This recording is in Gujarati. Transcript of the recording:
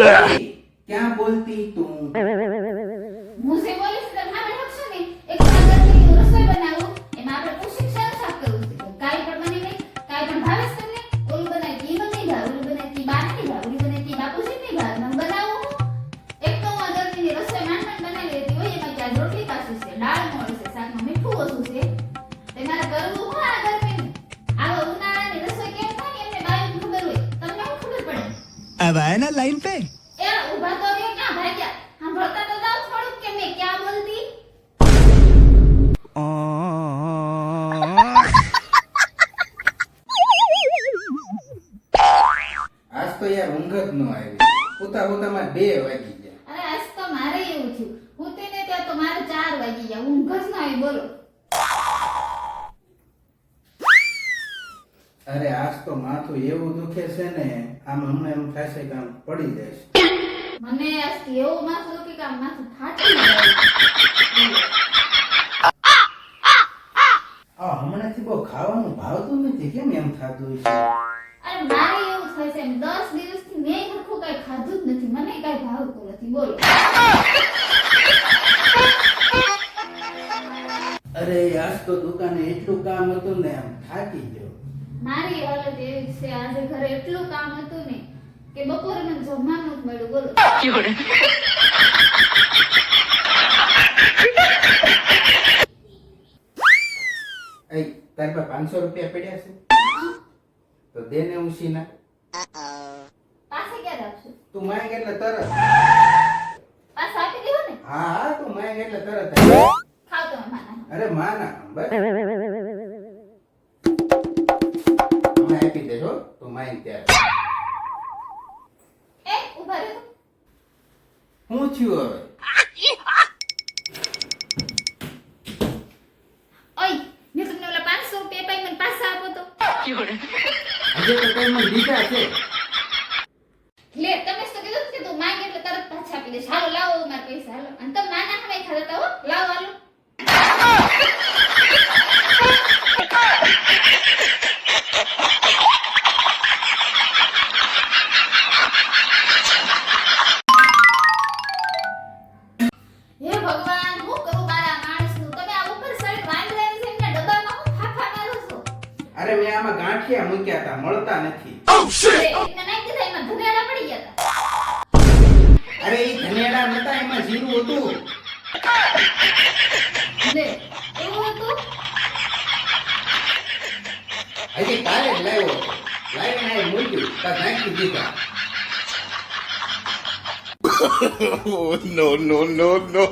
ક્યાં બોલતી તું? હું જે બોલીશ તમે સાંભળી શકશો ને? એક તો હું રસોઈ બનાવું એમાં આપણે શાક શાક કરવું છે. કાઈ પણ બની નહીં કાઈ પણ ભાવે છે ને ઓલું બનાવી ઈ મને ભાવે ઓલું બનાવી બા નહીં ભાવે ઓલી બનાવી બાપુજી નહીં ભાવે મને બનાવું. એક તો હું આગળથી રસોઈ માંડ માંડ બનાવી લેતી હોય એમાં ક્યાં રોટલી આવાયા ના ना लाइन पे ઊભા તો રહ્યો ક્યાં? ભાગ્યા સાંભળતા તો જાવ થોડુંક કે બે વાગી ગયા. અરે આજ તો મારે એવું થયું. ઉતરીને ત્યાં તો મારે ચાર વાગી ગયા. ઊંઘ જ ન આવી બોલો. અરે આજ તો માથું એવું દુખે છે ને આમ હમણાં એમ થાય છે કે આમ પડી જઈશ મને આજથી એવું માથું દુખે કે આમ માથું ફાટી જાય આ હમણાંથી બહુ ખાવાનું ભાવતું નથી કેમ એમ થતું છે? અરે મારે એવું થાય છે એમ દસ દિવસથી મેં હરખું કઈ ખાધું જ નથી મને કઈ ભાવતું નથી બોલો. અરે આજ તો દુકાને એટલું કામ હતું ને આમ થાકી ગયો. મારી હાલત એવી છે. આજે ઘરે એટલું કામ હતું ને કે બપોરે મને જમવાનું જ મળ્યું. બોલો. એ તારી પર પાંચસો રૂપિયા પડ્યા છે? તો દે ને ઉશીના પાસે ક્યારે આપશો? તું માંગ એટલે તરત. પાછા આપી દેવો ને? હા હા તું માંગ એટલે તરત ખાવ તો માના અરે માના બસ. અમે આપી દેજો તો માંગ ત્યારે એ ઊભા રહો. હું થયું હવે? ઓય મેં તમને ઓલા 500 રૂપિયા પાઈ મને પાછા આપો તો. આજે તો કઈ મને દીધા છે. લે તમે તો કીધું કે તું માંગે એટલે તરત પાછા આપી દેશ હાલો લાવો મારા પૈસા હાલો. અરે મેં આમાં ગાંઠિયા મૂક્યા હતા મળતા નથી. અરે, હતા અરે એ ધનેડા નતા એમાં જીરું હતું. લે એવું હતું? હજી કાલે જ લાવ્યો લાવીને અહીં મૂક્યું તો નાખી દીધા. No, no, no, no.